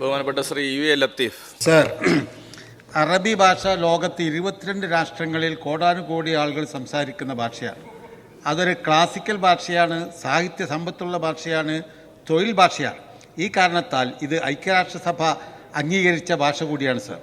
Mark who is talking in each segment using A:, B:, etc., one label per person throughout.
A: ബഹുമാനപ്പെട്ട Shri U A Latheef.
B: Sir അറബി ഭാഷ ലോകത്ത് ഇരുപത്തിരണ്ട് രാഷ്ട്രങ്ങളിൽ കോടാനുകോടി ആളുകൾ സംസാരിക്കുന്ന ഭാഷയാണ്. അതൊരു ക്ലാസിക്കൽ ഭാഷയാണ് സാഹിത്യ സമ്പത്തുള്ള ഭാഷയാണ് തൊഴിൽ ഭാഷയാണ്. ഈ കാരണത്താൽ ഇത് ഐക്യരാഷ്ട്രസഭ അംഗീകരിച്ച ഭാഷ കൂടിയാണ് സർ.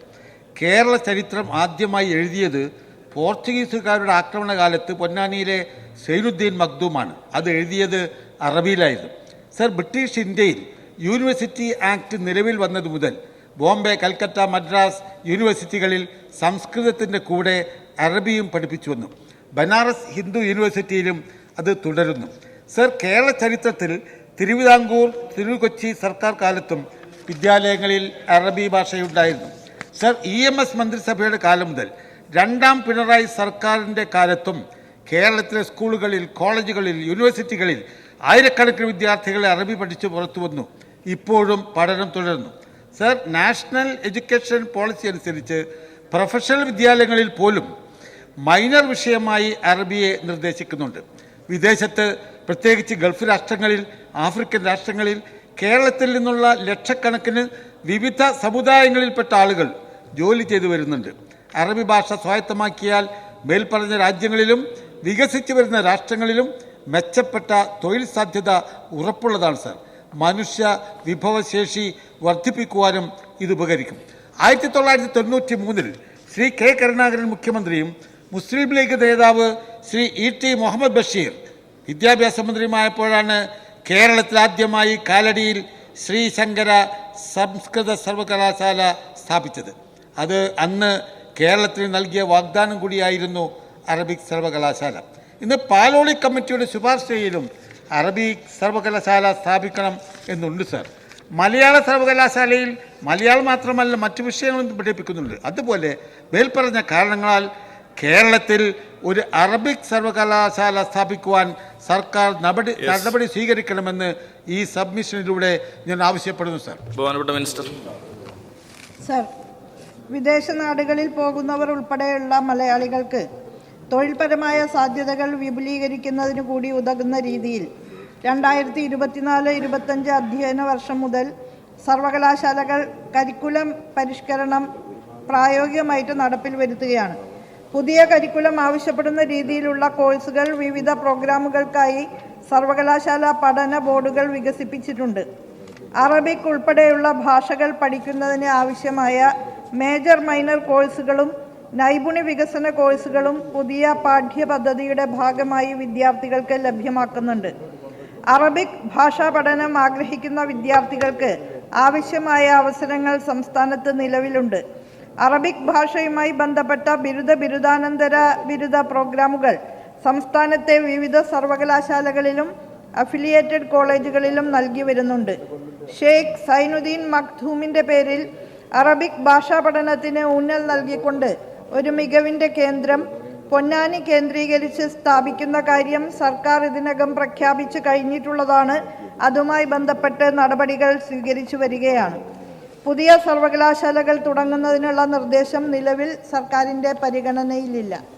B: കേരള ചരിത്രം ആദ്യമായി എഴുതിയത് പോർച്ചുഗീസുകാരുടെ ആക്രമണകാലത്ത് പൊന്നാനിയിലെ സൈനുദ്ദീൻ മഖ്ദൂമാണ്. അത് എഴുതിയത് അറബിയിലായിരുന്നു. സർ ബ്രിട്ടീഷ് ഇന്ത്യയിൽ യൂണിവേഴ്സിറ്റി ആക്ട് നിലവിൽ വന്നതു മുതൽ ബോംബെ കൽക്കട്ട മദ്രാസ് യൂണിവേഴ്സിറ്റികളിൽ സംസ്കൃതത്തിന്റെ കൂടെ അറബിയും പഠിപ്പിച്ചു വന്നു. ബനാറസ് ഹിന്ദു യൂണിവേഴ്സിറ്റിയിലും അത് തുടരുന്നു. സർ കേരള ചരിത്രത്തിൽ തിരുവിതാംകൂർ തിരുകൊച്ചി സർക്കാർ കാലത്തും വിദ്യാലയങ്ങളിൽ അറബി ഭാഷയുണ്ടായിരുന്നു. സർ ഇ എം എസ് മന്ത്രിസഭയുടെ കാലം മുതൽ രണ്ടാം പിണറായി സർക്കാരിന്റെ കാലത്തും കേരളത്തിലെ സ്കൂളുകളിൽ കോളേജുകളിൽ യൂണിവേഴ്സിറ്റികളിൽ ആയിരക്കണക്കിന് വിദ്യാർത്ഥികളെ അറബി പഠിച്ച് പുറത്തു വന്നു. ഇപ്പോഴും പഠനം തുടരുന്നു. സർ നാഷണൽ എഡ്യൂക്കേഷൻ പോളിസി അനുസരിച്ച് പ്രൊഫഷണൽ വിദ്യാലയങ്ങളിൽ പോലും മൈനർ വിഷയമായി അറബിയെ നിർദ്ദേശിക്കുന്നുണ്ട്. വിദേശത്ത് പ്രത്യേകിച്ച് ഗൾഫ് രാഷ്ട്രങ്ങളിൽ ആഫ്രിക്കൻ രാഷ്ട്രങ്ങളിൽ കേരളത്തിൽ നിന്നുള്ള ലക്ഷക്കണക്കിന് വിവിധ സമുദായങ്ങളിൽപ്പെട്ട ആളുകൾ ജോലി ചെയ്തു വരുന്നുണ്ട്. അറബി ഭാഷ സ്വായത്തമാക്കിയാൽ മേൽപ്പറഞ്ഞ രാജ്യങ്ങളിലും വികസിച്ചു വരുന്ന രാഷ്ട്രങ്ങളിലും മെച്ചപ്പെട്ട തൊഴിൽ സാധ്യത ഉറപ്പുള്ളതാണ് സാർ. മനുഷ്യ വിഭവശേഷി വർദ്ധിപ്പിക്കുവാനും ഇത് ഉപകരിക്കും. ആയിരത്തി തൊള്ളായിരത്തി തൊണ്ണൂറ്റി മൂന്നിൽ ശ്രീ കെ കരുണാകരൻ മുഖ്യമന്ത്രിയും മുസ്ലിം ലീഗ് നേതാവ് ശ്രീ ഇ ടി മുഹമ്മദ് ബഷീർ വിദ്യാഭ്യാസ മന്ത്രിയുമായപ്പോഴാണ് കേരളത്തിൽ ആദ്യമായി കാലടിയിൽ ശ്രീശങ്കര സംസ്കൃത സർവകലാശാല സ്ഥാപിച്ചത്. അത് അന്ന് കേരളത്തിന് നൽകിയ വാഗ്ദാനം കൂടിയായിരുന്നു അറബിക് സർവകലാശാല. ഇന്ന് പാലോളി കമ്മിറ്റിയുടെ ശുപാർശയിലും അറബിക് സർവകലാശാല സ്ഥാപിക്കണം എന്നുണ്ട് സർ മലയാള സർവകലാശാലയിൽ മലയാളം മാത്രമല്ല മറ്റു വിഷയങ്ങളും പഠിപ്പിക്കുന്നുണ്ട്. അതുപോലെ മേൽപ്പറഞ്ഞ കാരണങ്ങളാൽ കേരളത്തിൽ ഒരു അറബിക് സർവകലാശാല സ്ഥാപിക്കുവാൻ സർക്കാർ നടപടി നടപടി സ്വീകരിക്കണമെന്ന് ഈ സബ്മിഷനിലൂടെ ഞാൻ ആവശ്യപ്പെടുന്നു സർ
A: ബഹുമാനപ്പെട്ട മിനിസ്റ്റർ.
C: സർ വിദേശ നാടുകളിൽ പോകുന്നവർ ഉൾപ്പെടെയുള്ള മലയാളികൾക്ക് തൊഴിൽപരമായ സാധ്യതകൾ വിപുലീകരിക്കുന്നതിന് കൂടി ഉതകുന്ന രീതിയിൽ രണ്ടായിരത്തി ഇരുപത്തിനാല് ഇരുപത്തഞ്ച് അധ്യയന വർഷം മുതൽ സർവകലാശാലകൾ കരിക്കുലം പരിഷ്കരണം പ്രായോഗികമായിട്ട് നടപ്പിൽ വരുത്തുകയാണ്. പുതിയ കരിക്കുലം ആവശ്യപ്പെടുന്ന രീതിയിലുള്ള കോഴ്സുകൾ വിവിധ പ്രോഗ്രാമുകൾക്കായി സർവകലാശാല പഠന ബോർഡുകൾ വികസിപ്പിച്ചിട്ടുണ്ട്. അറബിക് ഉൾപ്പെടെയുള്ള ഭാഷകൾ പഠിക്കുന്നതിന് ആവശ്യമായ മേജർ മൈനർ കോഴ്സുകളും നൈപുണ്യ വികസന കോഴ്സുകളും പുതിയ പാഠ്യപദ്ധതിയുടെ ഭാഗമായി വിദ്യാർത്ഥികൾക്ക് ലഭ്യമാക്കുന്നുണ്ട്. അറബിക് ഭാഷാ പഠനം ആഗ്രഹിക്കുന്ന വിദ്യാർത്ഥികൾക്ക് ആവശ്യമായ അവസരങ്ങൾ സംസ്ഥാനത്ത് നിലവിലുണ്ട്. അറബിക് ഭാഷയുമായി ബന്ധപ്പെട്ട ബിരുദ ബിരുദാനന്തര ബിരുദ പ്രോഗ്രാമുകൾ സംസ്ഥാനത്തെ വിവിധ സർവകലാശാലകളിലും അഫിലിയേറ്റഡ് കോളേജുകളിലും നൽകി വരുന്നുണ്ട്. ഷെയ്ഖ് സൈനുദ്ദീൻ മഖ്ദൂമിന്റെ പേരിൽ അറബിക് ഭാഷാ പഠനത്തിന് ഊന്നൽ നൽകിക്കൊണ്ട് ഒരു മികവിന്റെ കേന്ദ്രം. പൊന്നാനി കേന്ദ്രീകരിച്ച് സ്ഥാപിക്കുന്ന കാര്യം സർക്കാർ ഇതിനകം പ്രഖ്യാപിച്ചു കഴിഞ്ഞിട്ടുള്ളതാണ്. അതുമായി ബന്ധപ്പെട്ട് നടപടികൾ സ്വീകരിച്ചു വരികയാണ്. പുതിയ സർവകലാശാലകൾ തുടങ്ങുന്നതിനുള്ള നിർദ്ദേശം നിലവിൽ സർക്കാരിന്റെ പരിഗണനയിലില്ല.